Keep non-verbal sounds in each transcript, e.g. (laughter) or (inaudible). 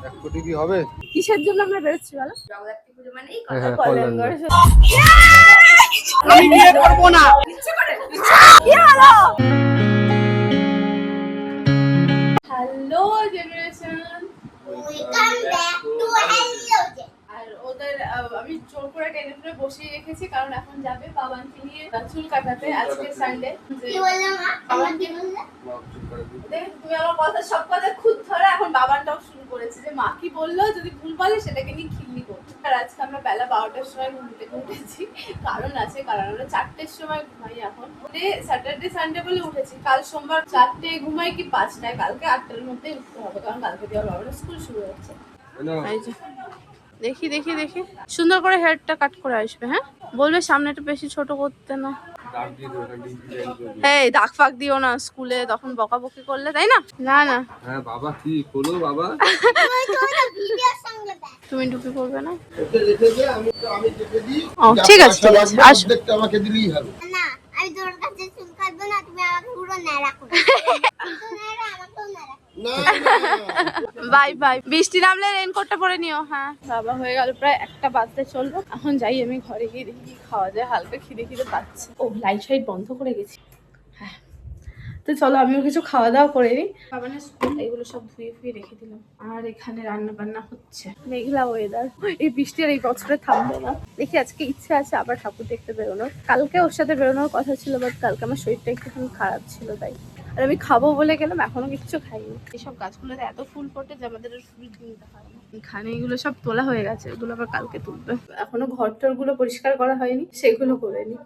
এক কোটি কি হবে? কিসের জন্য আমরা বেরোচ্ছি বলো? হ্যাঁ, হ্যাঁ। আমি বিয়ে করব না। কি হলো? হ্যালো জেনারেশন আর ওদের আমি জোর করে টেনে টুনে বসিয়ে রেখেছি কারণ এখন যাবে বাবানকে নিয়ে চুল কাটাতে আজকে সানডে তুমি আমার কথা সব কথা খুদ ধরে এখন বাবানটাও শুরু করেছে যে মা কি বলল? যদি ভুল বলে সেটাকে নিয়ে খিল্লি করব আর আজকে আমরা বেলা বারোটার সময় ঘুম থেকে উঠেছি। কারণ আছে কারণ আমরা চারটের সময় ঘুমাই এখন। স্যাটারডে সানডে বলে উঠেছি কাল সোমবার চারটে ঘুমাই কি পাঁচটায়? কালকে আটটার মধ্যে উঠতে হবে কারণ কালকে দিয়ে আমার বাবার স্কুল শুরু হচ্ছে। দেখি দেখি দেখি। সুন্দর করে হেয়ারটা কাট করে আসবে হ্যাঁ? বলবে সামনেটা বেশি ছোট করতে না। এই দাগ ফাক দিও না স্কুলে তখন বকাবকি করলে তাই না? না না। হ্যাঁ বাবা কি? বলো বাবা। তুমি ঢুকে পড়বে না। ও, ঠিক আছে, ঠিক আছে, লাগবে, আসো। আমাকে দিলেই হবে। না আমি তোর কাছে চুল কাটবো না তুমি আমাকে পুরো ন্যাড়া করো। ন্যাড়া আমাকেও ন্যাড়া না না বাই বাই। বৃষ্টি নামলে রেনকোটটা পরে নিও হ্যাঁ। বাবা হয়ে গেল প্রায় একটা বাজতে চলবো এখন যাই আমি ঘরে গিয়ে দেখি খাওয়া যায় হালকা খিদে খিদে পাচ্ছে। ও লাইট ফাইট বন্ধ করে গেছি। হ্যাঁ। তো চলো আমিও কিছু খাওয়া দাওয়া করে নিই। বাবানের স্কুল এগুলো সব ধুয়ে ফুয়ে রেখে দিলাম আর এখানে রান্না বান্না হচ্ছে। মেঘলা ওয়েদার এই বৃষ্টি আর এই বছরে থামবে না। দেখি আজকে ইচ্ছে আছে আবার ঠাকুর দেখতে বেরোনোর। কালকে ওর সাথে বেরোনোর কথা ছিল বাট কালকে আমার শরীরটা একটুখানি খারাপ ছিল তাই। আর আমি খাব বলে গেলাম এখনও কিছু খাইনি। এইসব গাছগুলোতে এত ফুল ফোটে যে আমাদের ফুল কিনতে হয় না। এখানে এগুলো সব তোলা হয়ে গেছে এগুলো আবার কালকে তুলবে। এখনও ঘর টরগুলো পরিষ্কার করা হয়নি সেগুলো করে নি।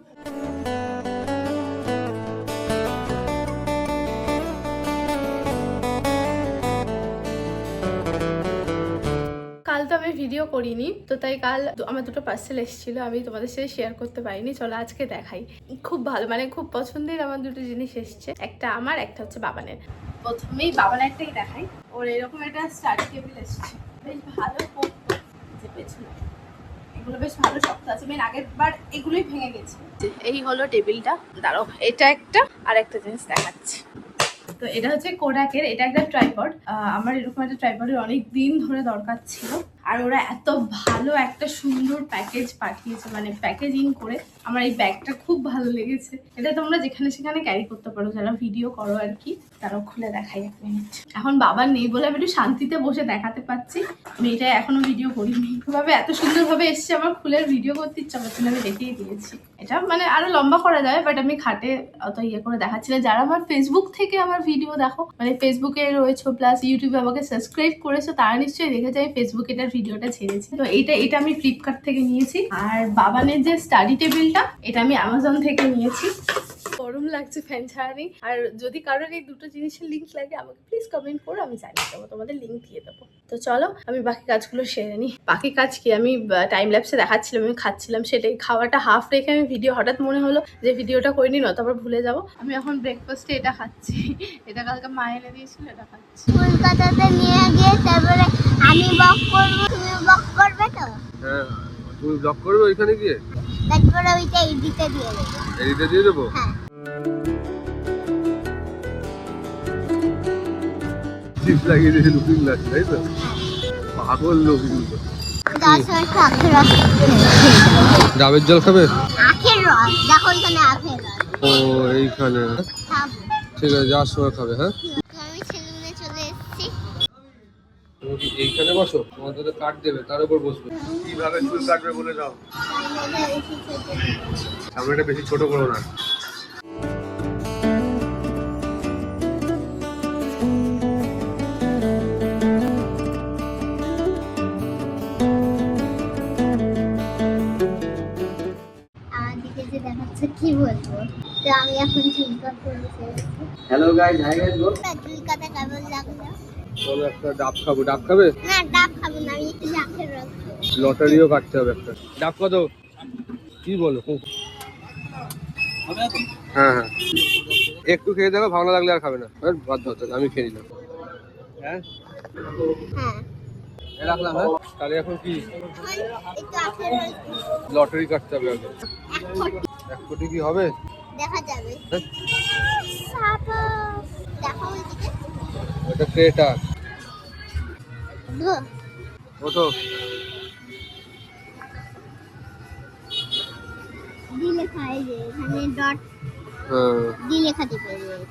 আমি ভিডিও করিনি, তো তাই কাল আমার দুটো পার্সেল এসেছিল, আমি তোমাদের সাথে শেয়ার করতে পারিনি, চলো আজকে দেখাই। খুব ভালো মানে খুব পছন্দের আমার দুটো জিনিস এসছে, একটা আমার, একটা হচ্ছে বাবানের। প্রথমেই বাবানেরটাই দেখাই, ওর এরকম একটা স্টাডি টেবিল এসছে। বেশ ভালো যে পেছনে। এগুলো বেশ ভালো শক্ত আছে এগুলোই ভেঙে গেছে। এই হলো টেবিলটা দাঁড়াও, এটা একটা, আর একটা জিনিস দেখাচ্ছি। তো এটা হচ্ছে কোডাকের এটা একটা ট্রাইপড আমার এরকম একটা ট্রাইপডের অনেক দিন ধরে দরকার ছিল। আর ওরা এত ভালো একটা সুন্দর প্যাকেজ পাঠিয়েছে মানে প্যাকেজিং করে। আমার এই ব্যাগটা খুব ভালো লেগেছে। এটা তোমরা যেখানে সেখানে ক্যারি করতে পারো। যারা ভিডিও করো আর কি তারাও খুলে দেখাই এক মিনিট এখন বাবা নেই বলে আমি একটু শান্তিতে বসে দেখাতে পাচ্ছি। আমি এটা এখনও ভিডিও করিনি। ভাবে এত সুন্দরভাবে এসছে আমার খুলে ভিডিও করতে ইচ্ছা করছে না, আমি দেখিয়ে দিয়েছি। এটা মানে আরও লম্বা করা যায় বাট আমি খাটে অত ইয়ে করে দেখাচ্ছি না। যারা আমার ফেসবুক থেকে আমার ভিডিও দেখো মানে ফেসবুকে রয়েছে প্লাস ইউটিউবে আমাকে সাবস্ক্রাইব করেছ তারা নিশ্চয়ই দেখেছে আমি ফেসবুকে এটার ভিডিওটা ছেড়েছি। তো এটা এটা আমি ফ্লিপকার্ট থেকে নিয়েছি। আর বাবানের যে স্টাডি টেবিলটা এটা আমি অ্যামাজন থেকে নিয়েছি। গরম লাগছে ফ্যান ছাড়ানি। আর যদি কারোর এই দুটো জিনিসের লিঙ্ক লাগে আমাকে প্লিজ কমেন্ট করো আমি জানিয়ে দেবো তোমাদের লিঙ্ক দিয়ে দেবো। তো চলো আমি বাকি কাজগুলো সেরে নিই বাকি কাজ কি? আমি টাইম ল্যাপসে দেখাচ্ছিলাম আমি খাচ্ছিলাম সেটাই। খাওয়াটা হাফ রেখে আমি ভিডিও হঠাৎ মনে হলো যে ভিডিওটা করে নিই নয়তো আবার ভুলে যাব। আমি এখন ব্রেকফাস্টে এটা খাচ্ছি। এটা কালকে মা এনে দিয়েছিল এটা খাচ্ছি। কলকাতাতে নিয়ে গিয়ে তারপরে আমি বক করব তুমি বক করবে তো? হ্যাঁ তুমি ব্লক করবে ওইখানে গিয়ে? তারপরে ওইটা এদিকে দিয়ে দেবো। এডিটে দিয়ে দেবো? হ্যাঁ। চিপ লাগিয়ে দিয়েছে লুকিং গ্লাস তাই তো? পাগল লোক এগুলো। ডাবের জল খাবে? আখের রস দেখো এখানে আখের রস। ও এইখানে। ঠিক আছে যাওয়ার সময় খাবে হ্যাঁ? আমি সেলুনে চলে এসেছি। তুমি কি এইখানে বসো? তোমাদের তো কাট দেবে তার উপর বসবে। কীভাবে চুল কাটবে বলে দাও। সামনেটা বেশি ছোট করো না। হ্যালো গাইস হাই গাইস গো চুলকাতে কেমন লাগল চলো একটা ডাব খাব। ডাব খাবে? না ডাব খাব না আমি আখের রস লটারিও কাটতে হবে একটা। ডাব কত কি বলো? হ্যাঁ হ্যাঁ। একটু খেয়ে দেখো ভালো লাগলে আর খাবে না। বাধ্য হতে আমি খেয়ে নিলাম। হ্যাঁ? হ্যাঁ। রাখলাম হ্যাঁ? তাহলে এখন কি। লটারি কাটতে হবে আগে। এক কোটি কি হবে? দেখা যাবে। হ্যাঁ? দেখো ওইদিকে। ওটা ক্রেটার ওঠো। ডি লেখা যে এখানে ডট হ্যাঁ।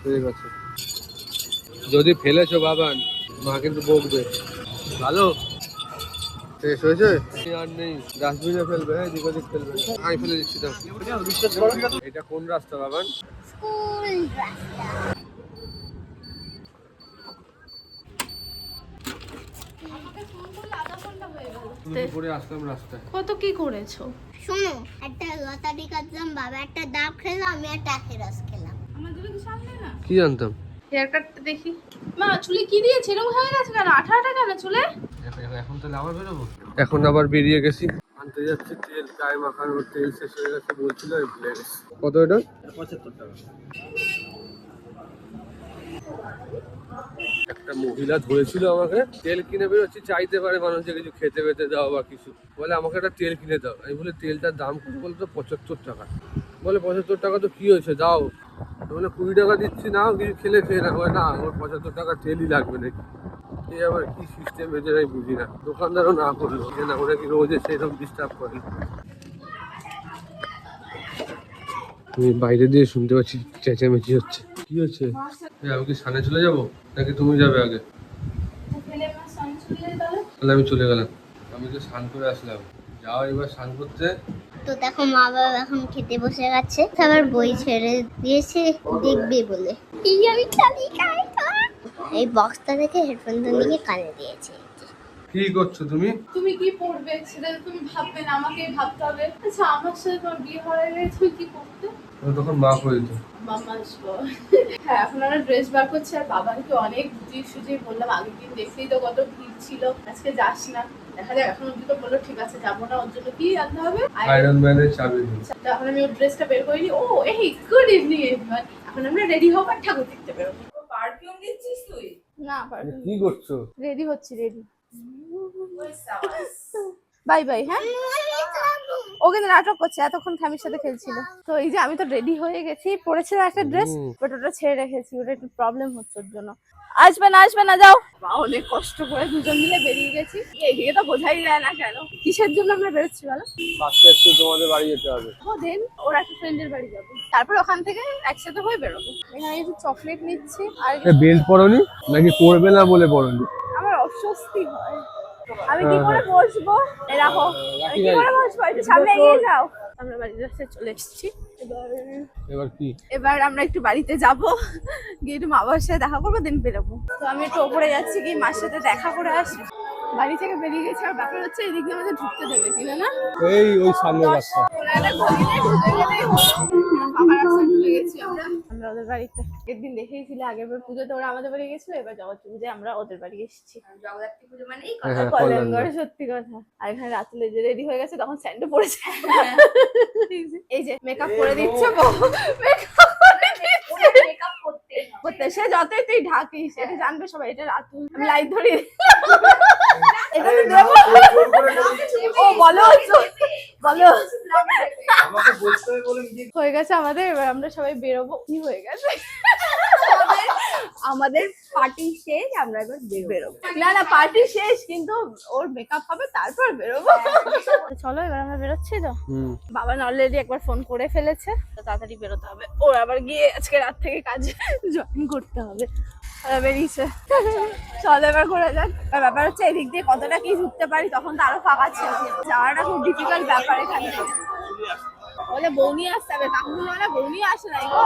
ঠিক আছে। যদি ফেলেছো বাবান মা কিন্তু বকবে। ভালো? শেষ হয়েছে? আর নেই। ডাস্টবিনে ফেলবে হ্যাঁ দিক ফেলবে। আমি ফেলে দিচ্ছি তো এটা কোন রাস্তা বাবান? স্কুল রাস্তা তুমি তো পরে আসলাম রাস্তায়? কত কি করেছ? শোনো একটা লতারি কাটলাম বাবা একটা ডাব খেলো আমি একটা আখের রস খেলাম কি না? জানতাম হেয়ার দেখি। মা চুলে কি দিয়েছে? এরকম হয়ে গেছে কেন? আঠা আঠা কেন চুলে? এখন তাহলে আবার বেরোবো? এখন আবার বেরিয়ে গেছি। আনতে যাচ্ছি তেল গায়ে মাখানোর তেল শেষ হয়ে গেছে বলছিল আমি ভুলে গেছি। কত এটা? পঁচাত্তর টাকা একটা মহিলা ধরেছিল আমাকে তেল কিনে বেরোচ্ছি চাইতে পারে মানুষকে কিছু খেতে পেতে দাও বা কিছু। বলে আমাকে একটা তেল কিনে দাও। আমি বলে তেলটার দাম কত? বলে তো পঁচাত্তর টাকা। বলে পঁচাত্তর টাকা তো কি হয়েছে? দাও। বলে কুড়ি টাকা দিচ্ছি নাও কিছু খেলে খেয়ে না না আমার পঁচাত্তর টাকা তেলই লাগবে নাকি? এই আবার কি সিস্টেম আমি বুঝি না। দোকানদারও না করল যে না ওরা কি রোজে সেরকম ডিস্টার্ব করে। আমি বাইরে দিয়ে শুনতে পাচ্ছি চেঁচামেচি হচ্ছে। কি হচ্ছে? আমি কি সামনে চলে যাব নাকি তুমি যাবে আগে? তাহলে আমি চলে গেলাম। আমি তো স্নান করে আসলাম। যাও এবার স্নান করতে। তো দেখো মা বাবা এখন খেতে বসে গেছে। আবার বই ছেড়ে দিয়েছে দেখবে বলে। এই আমি খালি খাই। এই বক্সটা দেখে হেডফোনটা নিয়ে কানে দিয়েছে কি করছ তুমি? তুমি কি পড়বে সেটা তুমি ভাববে না আমাকে ভাবতে হবে। আচ্ছা আমার সাথে তোমার বিয়ে হওয়ার আগে তুমি কি করতে তখন মা করে দিত আসব। হ্যাঁ এখন আমরা ড্রেস বার করছি আর বাবাকে অনেক বুঝিয়ে সুঝিয়ে বললাম আগের দিন দেখলেই তো কত ভিড় ছিল। আজকে যাস না। দেখা যাক এখন অব্দি তো বলল ঠিক আছে যাব না ওর জন্য কি আনতে হবে? আয়রন ম্যানের চাবি দিই এখন আমি ওর ড্রেসটা বের করিনি ও এই গুড ইভিনিং এভরিওয়ান এখন আমরা রেডি হব আর ঠাকুর দেখতে বেরোবো। পারফিউম দিচ্ছিস তুই? না কি করছ? রেডি হচ্ছি রেডি বাই বাই হ্যাঁ? ও কিন্তু নাটক করছে এতক্ষণ ফ্যামিলির সাথে খেলছিল। তো এই যে আমি তো রেডি হয়ে গেছি পরেছিলাম একটা ড্রেস। বাট ওটা ছেড়ে রেখেছি ওটা একটু প্রবলেম হচ্ছে ওর জন্য। আসবে না আসবে না যাও। অনেক কষ্ট করে দুজন মিলে বেরিয়ে গেছি। এইদিকে তো বোঝাই যায় না কেন। কিসের জন্য আমরা বেরোচ্ছি বলো? ফার্স্টে একটু তোমাদের বাড়ি যেতে হবে। ও দেন ওর একটা ফ্রেন্ডের বাড়ি যাব। তারপর ওখান থেকে একসাথে হয়ে বেরোবো। এখানে একটু চকলেট নিচ্ছি আর বেল্ট পরনি? নাকি পরবে না বলে পরনি? আমার অস্বস্তি হয়। আমি কি করে বসবো? রাখো। আমি কি করে বসবো? একটু সামনে এগিয়ে যাও। আমরা বাড়ির রাস্তায় চলে এসেছি। এবার এবার কি? এবার আমরা একটু বাড়িতে যাব। গিয়ে একটু মা বাবার সাথে দেখা করব দিন বেরোবো। তো আমি একটু ওপরে যাচ্ছি কি মার সাথে দেখা করে আসি। বাড়ি থেকে বেরিয়ে গেছি আর ব্যাপার হচ্ছে এদিক দিয়ে আমাদের ঢুকতে দেবে কিনা না? এই ওই সামনের রাস্তা। বাবার গেছি আমরা। আমরা ওদের বাড়িতে। একদিন দেখেইছিলে আগের বার পুজোতে ওরা আমাদের বাড়ি গেছিল এবার জগৎ পুজোয় আমরা ওদের বাড়ি এসেছি। জগদ্ধাত্রী পুজো মানে এই হ্যাঁ, হ্যাঁ, কল্যাণগড়। সত্যি কথা। আর এখানে রাতুলে যে রেডি হয়ে গেছে তখন স্যান্ডো পড়েছে এই যে মেকআপ করে দিচ্ছে গো মেকআপ করে দিচ্ছে। মেকআপ করতে করতে সে যতই তুই ঢাকিস এটা জানবে সবাই এটা রাতুল। আমি লাইট ধরি। এটা তো দেবো। ও বলো বলো। হয়ে গেছে আমাদের এবার আমরা সবাই বেরোবো। কি হয়ে গেছে। আমাদের পার্টি শেষ আমরা এবার বেরোবো। না না পার্টি শেষ কিন্তু ওর মেকআপ হবে তারপর বেরোবো। চলো এবার আমরা বেরোচ্ছি তো। বাবা অলরেডি একবার ফোন করে ফেলেছে। তো তাড়াতাড়ি বেরোতে হবে। ওর আবার গিয়ে আজকে রাত থেকে কাজে জয়েন করতে হবে। বেরিয়েছে। চলো এবার ঘুরে যাক। আর ব্যাপার হচ্ছে এদিক দিয়ে কতটা কি ঢুকতে পারি তখন তো আরও ফাঁকা ছিল। যাওয়াটা খুব ডিফিকাল্ট ব্যাপার এখানে। বলে বৌনি আসতে হবে কাকুর মানে বৌনি আসে নাই গো।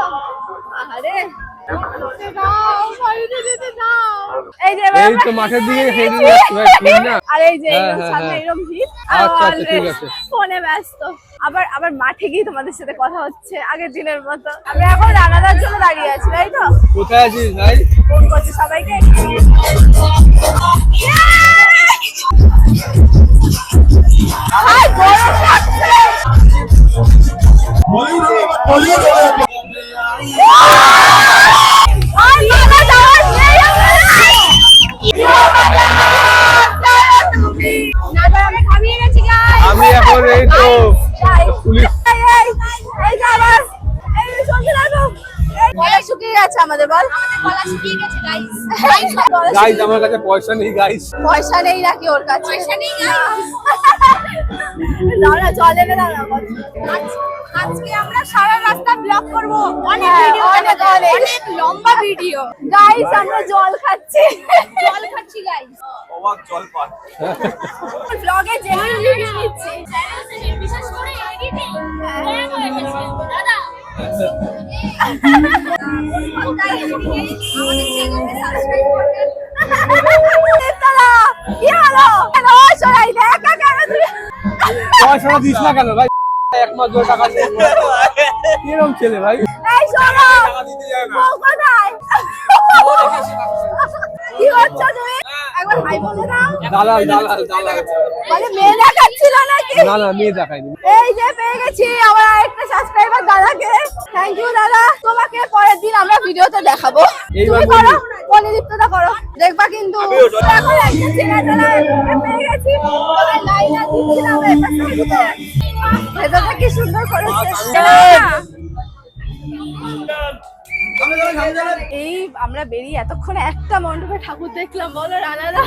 যে হ্যাঁ, হ্যাঁ, হ্যাঁ। আচ্ছা, আচ্ছা, আবার আবার মাঠে গিয়ে তোমাদের সাথে কথা হচ্ছে আগের দিনের মতো। আমরা এখন রানাদার জন্য দাঁড়িয়ে আছি তাই তো? কোথায় আছিস ভাই? ফোন করছি সবাইকে। হাই, শুকিয়ে গেছে আমাদের বল আমার কাছে পয়সা নেই গাইস পয়সা নেই নাকি ওর কাছে পয়সা নেই গাইস দাঁড়া আজকে আমরা সারা রাস্তা ব্লগ করব। অনেক হ্যাঁ, ভিডিও অনেক, অনেক। অনেক। লম্বা ভিডিও গাইস আমরা জল খাচ্ছি। জল খাচ্ছি গাইস অবাক জল পান ব্লগে জেনুইন ভিডিও নিচ্ছি। বিশেষ করে এডিটিং দাদা। (laughs) কি হলো? কেন তুই পয়সাটা দিস না কেন? ভাই এক মাস ধরে টাকা কিরম ছেলে ভাই? কি করছ তুমি একবার হাই বলে দাও দালাল দালাল দালাল। মানে মেয়ে দেখাচ্ছিল নাকি? না না মেয়ে দেখায়নি। এই যে পেয়ে গেছি আমার আরেকটা সাবস্ক্রাইবার দাদাকে। থ্যাংক ইউ দাদা। তোমাকে পরের দিন আমরা ভিডিওতে দেখাবো। তুমি করো। মনিদীপ্তটা করো। দেখবা কিন্তু এখন একটা চেনা পেয়ে গেছি। লাইন আর দিচ্ছিলাম ভেতরটা কি সুন্দর করেছে। এই আমরা বেরিয়ে এতক্ষণ একটা মণ্ডপে ঠাকুর দেখলাম বলো রানারা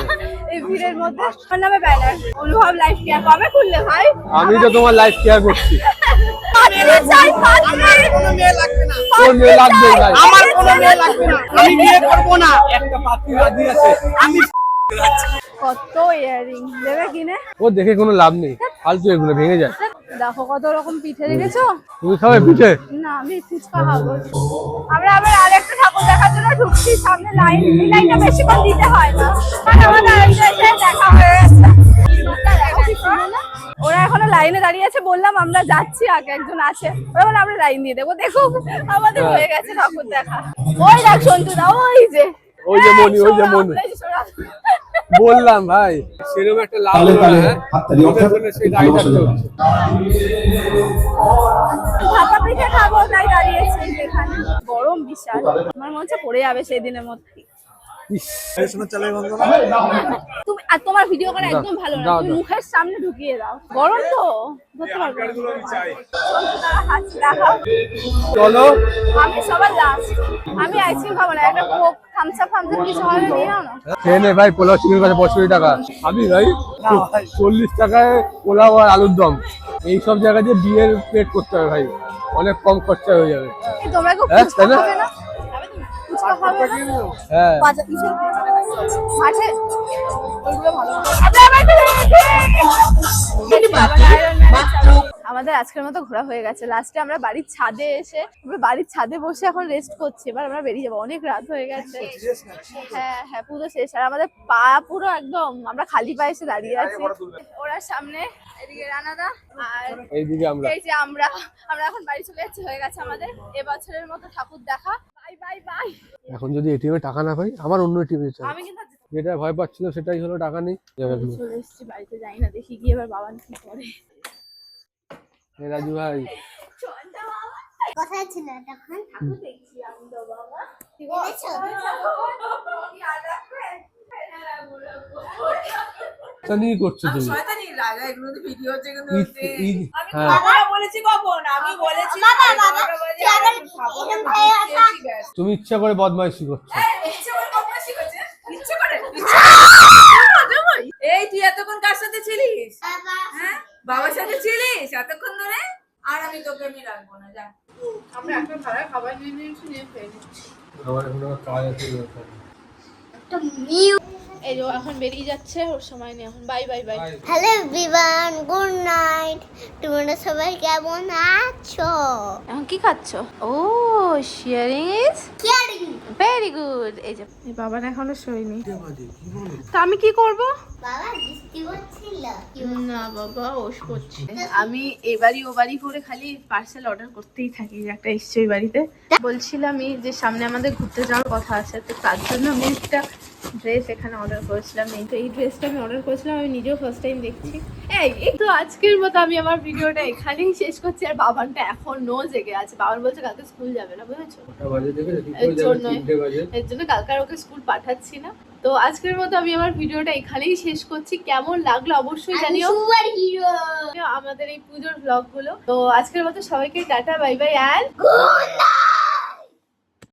এই ভিড়ের মধ্যে আমার নামে ব্যানার অনুভব লাইফ কেয়ার কবে খুললে ভাই? আমি তো তোমার লাইফ কেয়ার করছি। পাত্রী চাই পাত্রী তোর মেয়ে লাগবে ভাই আমার কোনো মেয়ে লাগবে না। আমি বিয়ে করব না। একটা পাত্রী রাজি আছে। আমি কত ইয়ারিং দেবে কিনে? ও দেখে কোনো লাভ নেই। ফালতু এগুলো ভেঙে যায়। দেখো কত রকম পিঠে রেখেছো তুমি খাবে পিঠে? না আমি ফুচকা খাব। আমরা আবার আরেকটা ঠাকুর দেখার জন্য ঢুকছি সামনে লাইন এই লাইনটা বেশিক্ষণ দিতে হয় না। কারণ আমাদের এসে দেখা হয়ে গেছে? ওরা এখনও লাইনে দাঁড়িয়ে আছে বললাম আমরা যাচ্ছি আগে একজন আছে ওরা বলে আমরা লাইন দিয়ে দেবো। দেখো আমাদের হয়ে গেছে ঠাকুর দেখা। ওই দেখ সন্তু দা ওই যে। ওই যে মনি, ওই যে মনি। বললাম ভাই। সেরকম একটা লাভ তাহলে, হলো না, হ্যাঁ? গরম বিশাল। আমার মনে হচ্ছে পড়ে যাবে সেই দিনের মধ্যে। তুমি আর তোমার ভিডিও করা একদম ভালো না তুমি মুখের সামনে ঢুকিয়ে দাও। গরম তো ধরতে পারব না। চলছে দাঁড়া, হাঁচি দেখাও। চলো আমি সবার লাস্ট আমি আইসক্রিম খাব না একটা কোক থামস আপ ফামস কিছু হবে নিয়ে নাও না। খেয়ে নে ভাই পোলাও চিকেন কাছে পঁয়ষট্টি টাকা। আমি ভাই চল্লিশ টাকায় পোলাও আর আলুর দম। এই সব জায়গায় বিয়ের প্লেট করতে হবে ভাই অনেক কম খরচা হয়ে যাবে। তোমরা হ্যাঁ, তাই না? হ্যাঁ। আমাদের আজকের মতো ঘোরা হয়ে গেছে। লাস্টে আমরা বাড়ির ছাদে এসে আমরা বাড়ির ছাদে বসে এখন রেস্ট করছি। এবার আমরা বেরিয়ে যাব। অনেক রাত হয়ে গেছে। হ্যাঁ হ্যাঁ পুরো শেষ। আর আমাদের পা পুরো একদম আমরা খালি পায়ে এসে দাঁড়িয়ে আছি। ওরা সামনে এদিকে রানাদা আর এইদিকে আমরা। এই যে আমরা আমরা এখন বাড়ি চলে যাচ্ছি। হয়ে গেছে আমাদের। এবছরের মতো ঠাকুর দেখা। এখন যদি এটিএমে টাকা না পাই আমার অন্য এটিএমে চাই আমি কিন্তু যেটা ভয় পাচ্ছিল সেটাই হলো টাকা নেই। চলে এসেছি বাড়িতে যাই না দেখি গিয়ে এবার বাবা কি করে। এই রাজু ভাই। কোথায় ছিল তখন দেখেছ? তা নিয়ে করছ তুমি? এগুলো তো ভিডিও হচ্ছে কিন্তু আমি হ্যাঁ। বাবা বলেছি কখন? আমি বলেছি বাবা, বাবা, হয়ে। তুমি ইচ্ছা করে বদমাইশি করছ। ইচ্ছে করে বদমাইশি করছে? (laughs) ইচ্ছে করে? এই তুই এতক্ষণ কার সাথে ছিলিস? হ্যাঁ? বাবার সাথে ছিলিস এতক্ষণ ধরে? আর আমি তোকে আমি রাখব না যা। আমরা একটা ভাড়া খাবার নিয়ে নিয়েছি নিয়ে নিচ্ছি। আমার এখন কাজ আছে একটা মিউ এই যে ও এখন বেরিয়ে যাচ্ছে ওর সময় নেই এখন। Bye bye bye hello everyone good night তোমরা সবাই কেমন আছো? এখন কি খাচ্ছ? ও sharing is caring very good এই যে এই বাবার এখনও শোয়নি। তা আমি কি করব? বাবা বৃষ্টি হচ্ছিল। না বাবা ওষ করছি। আমি এবারই ও বাড়ি করে খালি পার্সেল অর্ডার করতেই থাকি একটা এসছে ওই বাড়িতে। বলছিলাম এই যে সামনে আমাদের ঘুরতে যাওয়ার কথা আছে তো তার জন্য আমি একটা ড্রেস এখানে অর্ডার করেছিলাম এই তো এই ড্রেসটা আমি অর্ডার করেছিলাম আমি নিজেও ফার্স্ট টাইম দেখছি। এই এই তো আজকের মতো আমি আমার ভিডিওটা এখানেই শেষ করছি আর বাবানটা এখন নো জেগে আছে। বাবান বলছে কালকে স্কুল যাবে না বুঝেছ? এর করে জন্যই। এর জন্য কালকে আর ওকে স্কুল পাঠাচ্ছি না। তো আজকের মতো আমি আমার ভিডিওটা এখানেই শেষ করছি। কেমন লাগল অবশ্যই জানিও। আমাদের এই পুজোর ব্লগগুলো। তো আজকের মতো সবাইকে টাটা বাই বাই আর গুড নাইট